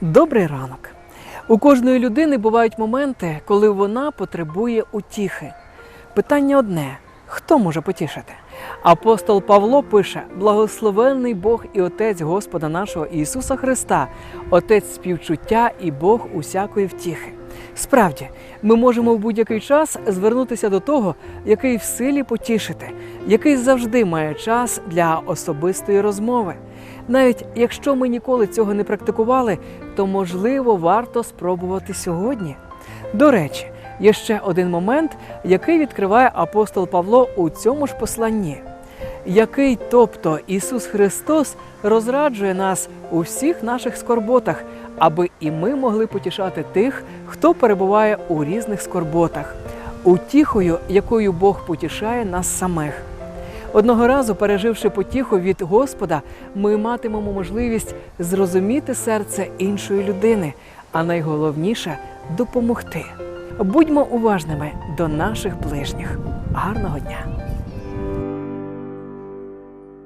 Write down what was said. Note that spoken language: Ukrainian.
Добрий ранок. У кожної людини бувають моменти, коли вона потребує утіхи. Питання одне: хто може потішити? Апостол Павло пише: благословенний Бог і Отець Господа нашого Ісуса Христа, Отець співчуття і Бог усякої втіхи. Справді, ми можемо в будь-який час звернутися до того, який в силі потішити, який завжди має час для особистої розмови. Навіть якщо ми ніколи цього не практикували, то можливо варто спробувати сьогодні. До речі, є ще один момент, який відкриває апостол Павло у цьому ж посланні, який, тобто Ісус Христос, розраджує нас у всіх наших скорботах, аби і ми могли потішати тих, хто перебуває у різних скорботах, утіхою, якою Бог потішає нас самих. Одного разу, переживши потіху від Господа, ми матимемо можливість зрозуміти серце іншої людини, а найголовніше допомогти. Будьмо уважними до наших ближніх. Гарного дня!